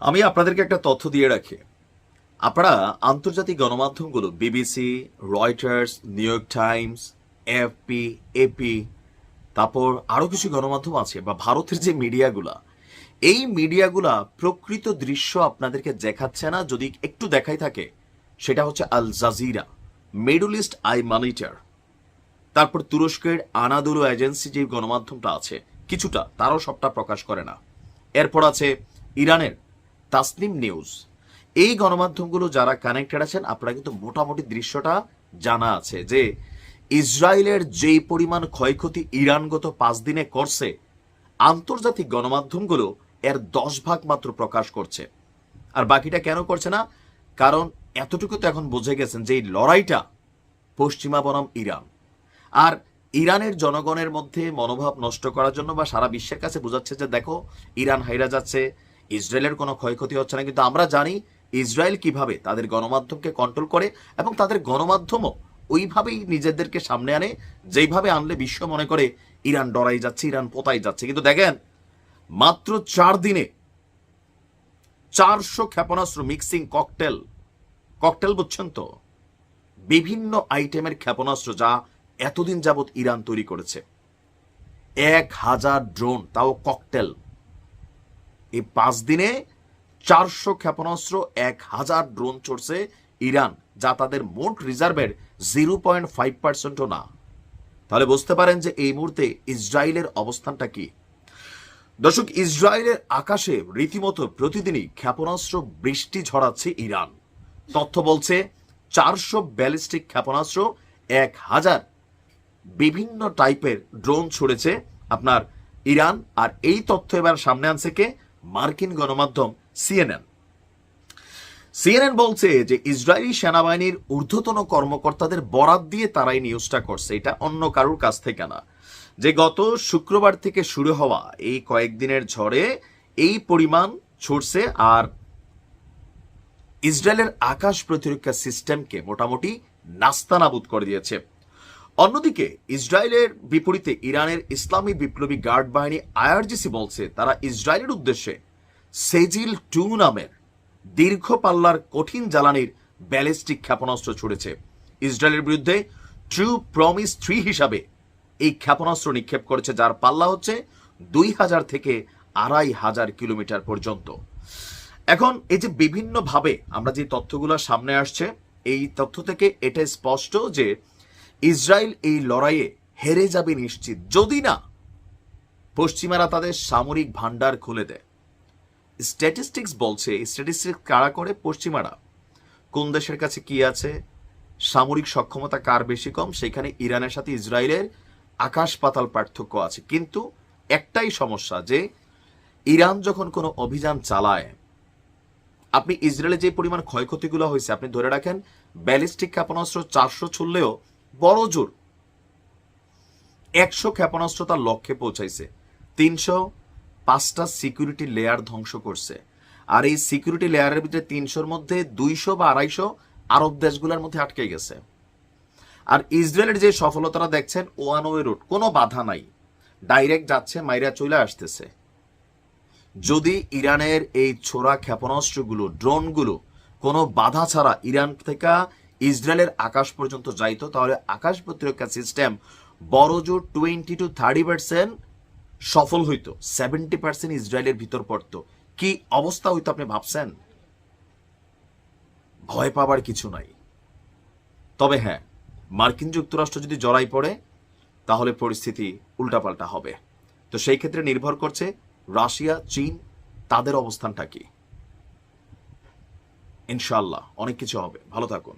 আমি আপনাদেরকে একটা তথ্য দিয়ে রাখি। আপনারা আন্তর্জাতিক গণমাধ্যমগুলো, BBC, Reuters, New York Times, FP, AP, তারপর আরও কিছু গণমাধ্যম আছে বা ভারতের যে মিডিয়াগুলা, এই মিডিয়াগুলা প্রকৃত দৃশ্য আপনাদেরকে দেখাচ্ছে না, যদি একটু দেখাই থাকে, সেটা হচ্ছে Al Jazeera, Middle East Eye monitor. তারপর তুরস্কের আনাদুলু এজেন্সি যে গণমাধ্যমটা আছে, কিছুটা, তারও সবটা প্রকাশ করে না। এরপর আছে ইরানের তাসনিম নিউজ। এই গণমাধ্যমগুলো যারা কানেক্টেড আছেন, আপনারা কিন্তু মোটামুটি দৃশ্যটা জানা আছে যে ইসরায়েলের যেই পরিমাণ ক্ষয়ক্ষতি ইরান গত পাঁচ দিনে করছে, আন্তর্জাতিক গণমাধ্যমগুলো এর দশ ভাগ মাত্র প্রকাশ করছে। আর বাকিটা কেন করছে না? কারণ এতটুকু তো এখন বুঝে গেছেন যে এই লড়াইটা পশ্চিমা বনাম ইরান। আর ইরানের জনগণের মধ্যে মনোভাব নষ্ট করার জন্য বা সারা বিশ্বের কাছে বোঝাচ্ছে যে দেখো, ইরান হাইরা যাচ্ছে ইসরায়েলের কোনো ক্ষয়ক্ষতি হচ্ছে না, কিন্তু আমরা জানি ইসরায়েল কীভাবে তাদের গণমাধ্যমকে কন্ট্রোল করে এবং তাদের গণমাধ্যমও ওইভাবেই নিজেদেরকে সামনে আনে, যেইভাবে আনলে বিশ্ব মনে করে ইরান ডরাই যাচ্ছে, ইরান পোতাই যাচ্ছে। কিন্তু দেখেন, মাত্র চার দিনে চারশো ক্ষেপণাস্ত্র মিক্সিং ককটেল ককটেল বুঝছেন তো? বিভিন্ন আইটেমের ক্ষেপণাস্ত্র যা এতদিন যাবৎ ইরান তৈরি করেছে। এক হাজার ড্রোন তাও ককটেল এই পাঁচ দিনে চারশো ক্ষেপণাস্ত্র, এক হাজার ড্রোন চড়ছে ইরান, যা তাদের মোট রিজার্ভের জিরো পয়েন্ট ফাইভ পার্সেন্টও না। তাহলে বুঝতে পারেন যে এই মুহূর্তে ইসরায়েলের অবস্থানটা কি। দর্শক, ইসরায়েলের আকাশে রীতিমতো প্রতিদিনই ক্ষেপণাস্ত্র বৃষ্টি ঝরাচ্ছে ইরান। তথ্য বলছে, চারশো ব্যালিস্টিক ক্ষেপণাস্ত্র, এক হাজার বিভিন্ন টাইপের ড্রোন ছুড়েছে। আপনার ইরান, আর এই তথ্য এবার সামনে আনছে কে? মার্কিন গণমাধ্যম সিএনএন। সিএনএন বলছে যে ইসরায়েলি সেনাবাহিনীর ঊর্ধ্বতন কর্মকর্তাদের বরাত দিয়ে তারাই নিউজটা করছে। এটা অন্য কারুর কাছ থেকে না। যে গত শুক্রবার থেকে শুরু হওয়া এই কয়েকদিনের ঝড়ে এই পরিমাণ ছুটছে আর ইসরায়েলের আকাশ প্রতিরক্ষা সিস্টেমকে মোটামুটি নাস্তানাবুদ করে দিয়েছে। অন্যদিকে, ইসরায়েলের বিপরীতে ইরানের ইসলামী বিপ্লবী গার্ড বাহিনী আইআরজিসি বলছে, তারা ইসরায়েলের উদ্দেশ্যে সেজিল টু নামের দীর্ঘ পাল্লার কঠিন জ্বালানির ব্যালিস্টিক ক্ষেপণাস্ত্র ছুড়েছে। ইসরায়েলের বিরুদ্ধে ট্রু প্রমিস থ্রি হিসাবে এই ক্ষেপণাস্ত্র নিক্ষেপ করেছে, যার পাল্লা হচ্ছে দুই হাজার থেকে আড়াই হাজার কিলোমিটার পর্যন্ত। এখন, এই যে বিভিন্নভাবে আমরা যে তথ্যগুলো সামনে আসছে, এই তথ্য থেকে এটা স্পষ্ট যে ইসরায়েল এই লড়াইয়ে হেরে যাবে নিশ্চিত। যদি না, পশ্চিমারা তাদের সামরিক ভান্ডার খুলে দেয়। স্ট্যাটিস্টিক্স বলছে, স্ট্যাটিস্টিক্স কারা করে? পশ্চিমারা। কোন দেশের কাছে কি আছে? সামরিক সক্ষমতা কার বেশি কম? সেখানে ইরানের সাথে ইসরায়েলের আকাশ পাতাল পার্থক্য আছে। কিন্তু একটাই সমস্যা যে, ইরান যখন কোনো অভিযান চালায়, আপনি ইসরায়েলে যে পরিমাণ ক্ষয়ক্ষতিগুলো হয়েছে, আপনি ধরে রাখেন, ব্যালিস্টিক ক্ষেপণাস্ত্র চারশো ছুড়লেও বড় জোর। একশো ক্ষেপণাস্ত্র তার লক্ষ্যে পৌঁছাইছে। তিনশো পাঁচটা সিকিউরিটি লেয়ার ধ্বংস করছে। আর এই সিকিউরিটি লেয়ারের ভিতরে তিনশোর মধ্যে দুইশো বা আড়াইশো আরব দেশগুলোর মধ্যে আটকে গেছে। আর ইসরায়েলের যে সফলতাটা দেখছেন, ওয়ান ওয়ে রুট, কোনো বাধা নাই। ডাইরেক্ট যাচ্ছে, মাইরা চলে আসতেছে। যদি ইরানের এই ছোড়া ক্ষেপণাস্ত্রগুলো, ড্রোনগুলো কোনো বাধা ছাড়া ইরান থেকে ইসরায়েলের আকাশ পর্যন্ত যাইতো, তাহলে আকাশ প্রতিরক্ষা সিস্টেম বড় জোর টোয়েন্টি টু থার্টি পার্সেন্ট সফল হইতো সেভেন্টি পার্সেন্ট ইসরায়েলের ভিতর পড়তো। কি অবস্থা হইতো আপনি ভাবছেন? ভয় পাবার কিছু নাই। তবে হ্যাঁ মার্কিন যুক্তরাষ্ট্র যদি জড়াই পড়ে, তাহলে পরিস্থিতি উল্টাপাল্টা হবে। তো সেই ক্ষেত্রে নির্ভর করছে রাশিয়া, চীন, তাদের অবস্থানটা কি। ইনশাল্লাহ অনেক কিছু হবে। ভালো থাকুন।